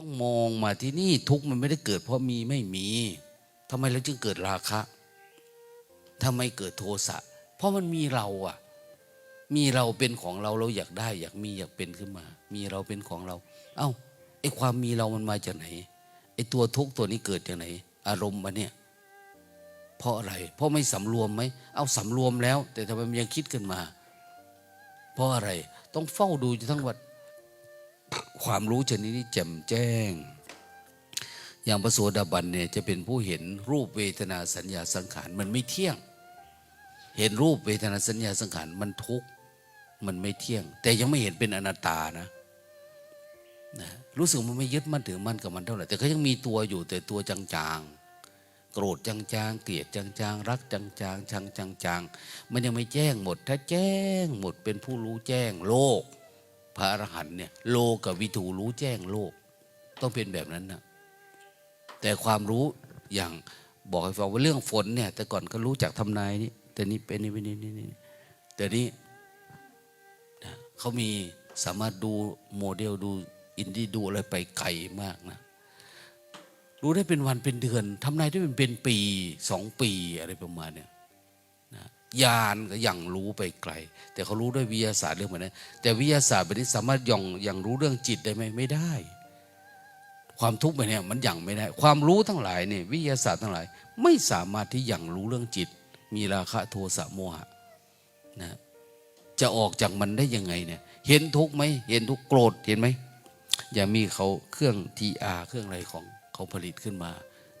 ต้องมองมาที่นี่ทุกมันไม่ได้เกิด เพราะมีไม่มีทำไมเราจึงเกิดราคะทำไมเกิดโทสะ เพราะมันมีเราอะมีเราเป็นของเราเราอยากได้ อยากมีอยากเป็นขึ้นมา มีเราเป็นของเรา เอ้าไอความมีเรามันมาจากไหนไอตัวทุกตัวนี้เกิดจากไหน อารมณ์มันเนี่ยเพราะอะไร เพราะไม่สำรวมไหม เอาสำรวมแล้ว แต่ทำไมมันยังคิดขึ้นมา เพราะอะไร ต้องเฝ้าดูจนทั้งวัน ความรู้ชนิดนี้แจ่มแจ้ง อย่างพระโสดาบันเนี่ยจะเป็นผู้เห็นรูปเวทนาสัญญาสังขารมันไม่เที่ยง เห็นรูปเวทนาสัญญาสังขารมันทุกข์มันไม่เที่ยง แต่ยังไม่เห็นเป็นอนัตตานะนะรู้สึกมันไม่ยึดมั่นถือมั่นกับมันเท่าไหร่แต่ก็ยังมีตัวอยู่แต่ตัวจางๆ โกรธจางๆ เกลียดจางๆ รักจางๆชังจางๆ มันยังไม่แจ้งหมด ถ้าแจ้งหมดเป็นผู้รู้แจ้งโลก พระอรหันต์เนี่ยโลกับวิถูรู้แจ้งโลก ต้องเป็นแบบนั้นนะแต่ความรู้อย่างบอกให้ฟังว่าเรื่องฝนเนี่ย แต่ก่อนก็รู้จักทำนายนี่แต่นี้เป็นนี่เป็นนี่นี่นี่แต่นี้นะเขามีสามารถดูโมเดลดูอินดี้ดูอะไรไปไกลมากนะรู้ได้เป็นวันเป็นเดือนทำนายได้เป็นเป็นปีสองปีอะไรประมาณเนี่ย นะยานก็ยังรู้ไปไกล แต่เขารู้ด้วยวิทยาศาสตร์เรื่องแบบนั้นแต่วิทยาศาสตร์แบบนี้สามารถย่องยังรู้เรื่องจิตได้ไหมไม่ได้ ความทุกข์แบบเนี้ยมันยังไม่ได้ ความรู้ทั้งหลายเนี่ยวิทยาศาสตร์ทั้งหลาย ไม่สามารถที่ยังรู้เรื่องจิต มีราคะโทสะโมหะนะจะออกจากมันได้ยังไงเนี่ย เห็นทุกข์ไหมเห็นทุกข์โกรธเห็นไหมอย่ามีเขาเครื่องทีอาเครื่องอะไรของเขาผลิตขึ้นมา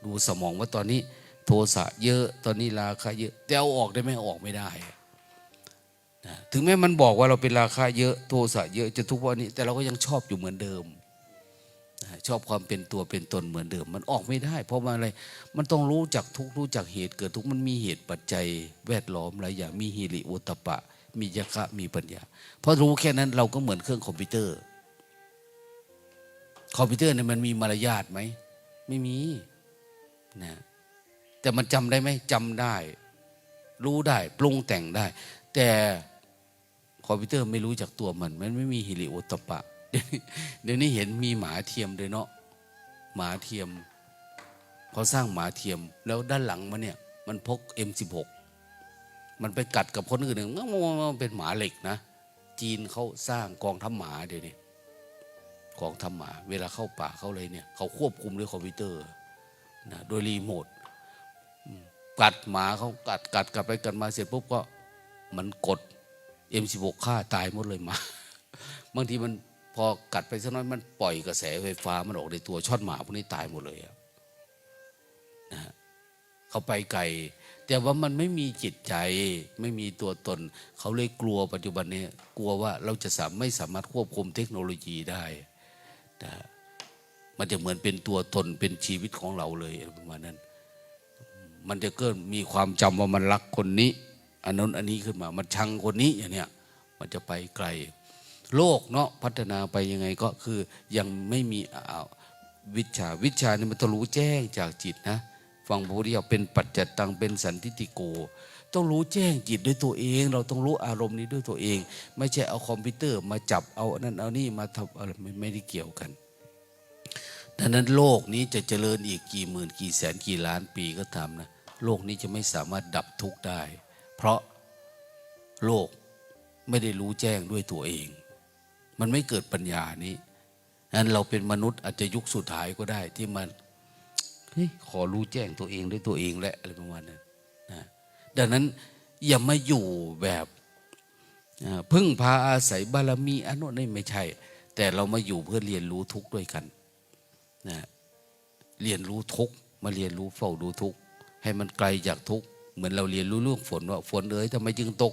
ดูสมองว่าตอนนี้ โทสะเยอะตอนนี้ราคะเยอะแต่เอาออกได้ไหมเออกไม่ได้นะถึงแม้มันบอกว่าเราเป็นราคะเยอะโทสะเยอะจะทุกข์วันนี้ แต่เราก็ยังชอบอยู่เหมือนเดิมนะชอบความเป็นตัวเป็นตนเหมือนเดิม มันออกไม่ได้ เพราะว่าอะไรมันต้องรู้จักทุกรู้จักเหตุเกิดทุกมันมีเหตุปัจจัยแวดล้อมหลายอย่างมีฮิริโอตตปะ มียคะมีปัญญาเพราะรู้แค่นั้นเราก็เหมือนเครื่องคอมพิวเตอร์คอมพิวเตอร์เนี่ยมันมีมารยาทไหม ไม่มีนะ แต่มันจำได้ไหมจำได้ รู้ได้ ปรุงแต่งได้ แต่คอมพิวเตอร์ไม่รู้จักตัวมัน มันไม่มีฮิริโอตปะ เดี๋ยวนี้เห็นมีหมาเทียมเลยเนาะหมาเทียมเขาสร้างหมาเทียม แล้วด้านหลังมันเนี่ย มันพก M16 มันไปกัดกับคนอื่นหนึ่งมันเป็นหมาเหล็กนะ จีนเขาสร้างกองทัพหมาเดี๋ยวนี้ของทำหมา เวลาเข้าป่าเข้าอะไรเนี่ย เขาควบคุมด้วยคอมพิวเตอร์นะโดยรีโมท กัดหมาเขากัดกัดกัดไปกัดมาเสร็จปุ๊บก็มันกด M16 ฆ่าตายหมดเลยหมาบางทีมันพอกัดไปสักน้อยมันปล่อยกระแสไฟฟ้ามันออกในตัวช็อตหมาพวกนี้ตายหมดเลยอะนะเขาไปไกลแต่ว่ามันไม่มีจิตใจไม่มีตัวตน เขาเลยกลัวปัจจุบันนี้กลัวว่าเราจะสามไม่สามารถควบคุมเทคโนโลยีได้นะมันจะเหมือนเป็นตัวตนเป็นชีวิตของเราเลยประมาณนั้น มันจะเกิดมีความจำว่ามันรักคนนี้อันนั้นอันนี้ขึ้นมา มันชังคนนี้อย่างเนี้ยมันจะไปไกล โลกเนาะพัฒนาไปยังไงก็คือยังไม่มีวิชาวิชานี่มันต้องรู้แจ้งจากจิตนะฟังพระพุทธเจ้าเป็นปัจจัตตังเป็นสันทิติโก ต้องรู้แจ้งจิตด้วยตัวเอง เราต้องรู้อารมณ์นี้ด้วยตัวเอง ไม่ใช่เอาคอมพิวเตอร์มาจับเอานนั้นเอานี่มาทำอะไรไม่ได้เกี่ยวกัน ดังนั้นโลกนี้จะเจริญอีกกี่หมื่นกี่แสนกี่ล้านปีก็ตามนะ โลกนี้จะไม่สามารถดับทุกข์ได้ เพราะโลกไม่ได้รู้แจ้งด้วยตัวเอง มันไม่เกิดปัญญานี้นั้นเราเป็นมนุษย์อาจจะยุคสุดท้ายก็ได้ที่มันขอรู้แจ้งตัวเองด้วยตัวเองแหละอะไรประมาณนั้นนะดังนั้นอย่ามาอยู่แบบพึ่งพาอาศัยบารมีอันโน้นไม่ใช่ แต่เรามาอยู่เพื่อเรียนรู้ทุกข์ด้วยกัน นะเรียนรู้ทุกมาเรียนรู้เฝ้าดูทุกให้มันไกลจากทุกเหมือนเราเรียนรู้เรื่องฝนว่าฝนเอ้ยทำไมจึงตก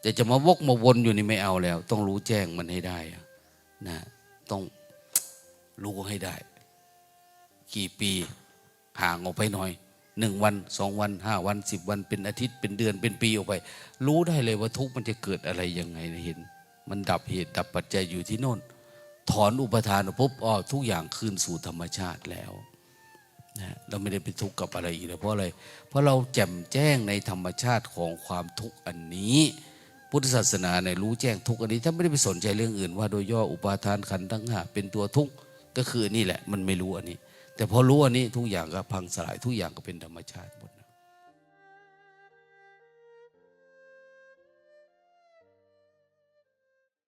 แต่จะมาวกมาวนอยู่นี่ไม่เอาแล้ว ต้องรู้แจ้งมันให้ได้อะนะต้องรู้ให้ได้ กี่ปีห่างออกไปหน่อยหนึ่งวันสองวันห้าวันสิบวันเป็นอาทิตย์เป็นเดือนเป็นปีออกไป รู้ได้เลยว่าทุกมันจะเกิดอะไรยังไงนะเห็น มันดับเหตุดับปัจจัยอยู่ที่โน่น ถอนอุปทานปุ๊บอ๋อทุกอย่างคืนสู่ธรรมชาติแล้วนะเราไม่ได้ไปทุกข์กับอะไรอีกแล้วเพราะอะไรเพราะเราแจ่มแจ้งในธรรมชาติของความทุกข์อันนี้ พุทธศาสนาในรู้แจ้งทุกข์อันนี้ถ้าไม่ได้ไปสนใจเรื่องอื่น ว่าโดยย่ออุปาทานขันธ์ทั้งห้าเป็นตัวทุกข์ก็คือนนี่แหละ มันไม่รู้อันนี้ แต่พอรู้อันนี้ทุกอย่างก็พังสลายทุกอย่างก็เป็นธรรมชาติหมด